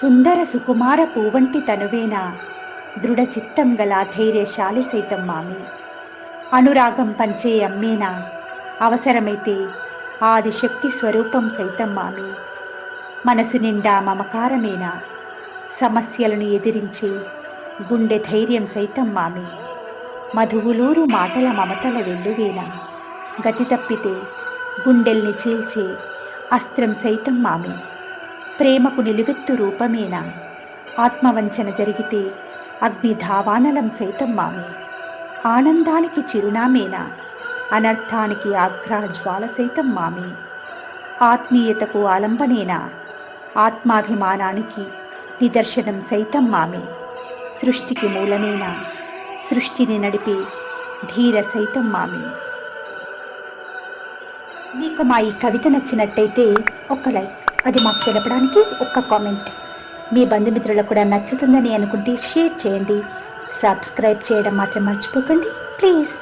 సుందర సుకుమార పూవంటి తనువేనా? దృఢ చిత్తం గల ధైర్యశాలి సైతం మామి. అనురాగం పంచే అమ్మేనా? అవసరమైతే ఆదిశక్తి స్వరూపం సైతం మామి. మనసు నిండా మమకారమేనా? సమస్యలను ఎదిరించే గుండె ధైర్యం సైతం మామి. మధువులూరు మాటల మమతల వెల్లువేనా? గతి తప్పితే గుండెల్ని చీల్చే అస్త్రం సైతం మామి. ప్రేమకు నిలువెత్తు రూపమేనా? ఆత్మవంచన జరిగితే అగ్ని ధావానలం సైతం మామే. ఆనందానికి చిరునామేనా? అనర్థానికి ఆగ్రహ జ్వాల సైతం మామే. ఆత్మీయతకు ఆలంబనేనా? ఆత్మాభిమానానికి నిదర్శనం సైతం మామే. సృష్టికి మూలమేనా? సృష్టిని నడిపే ధీర సైతం మామే. మీకు మా ఈ కవిత నచ్చినట్టయితే ఒక లైక్ అది మాకు తెలపడానికి ఒక్క కామెంట్. మీ బంధుమిత్రులకు కూడా నచ్చుతుందని అనుకుంటే షేర్ చేయండి. సబ్స్క్రైబ్ చేయడం మాత్రం మర్చిపోకండి. ప్లీజ్.